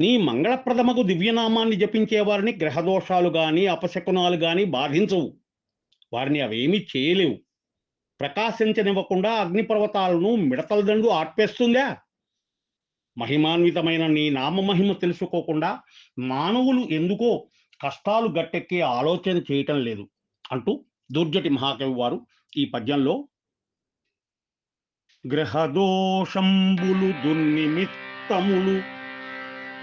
నీ శాశ్వతమగు దివ్యనామాన్ని జపించేవారిని గ్రహదోషాలు కానీ అపశకునాలు కానీ బాధించవు. వారిని అవేమీ చేయలేవు. ప్రకాశించనివ్వకుండా అగ్నిపర్వతాలను మిడతల దండు ఆర్పేస్తుందా? మహిమాన్వితమైన నీ నామమహిమ తెలుసుకోకుండా మానవులు ఎందుకో కష్టాలు గట్టెక్కే ఆలోచన చేయటం లేదు అంటూ దుర్జటి మహాకవి వారు ఈ పద్యంలో గ్రహదోషంబులు దుర్నిమిత్తములు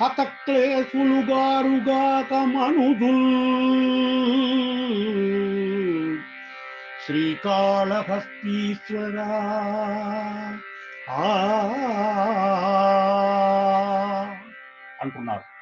హతక్లేశులుగారుగాక మనుజుల్ శ్రీకాళహస్తీశ్వరా. అంటున్నారు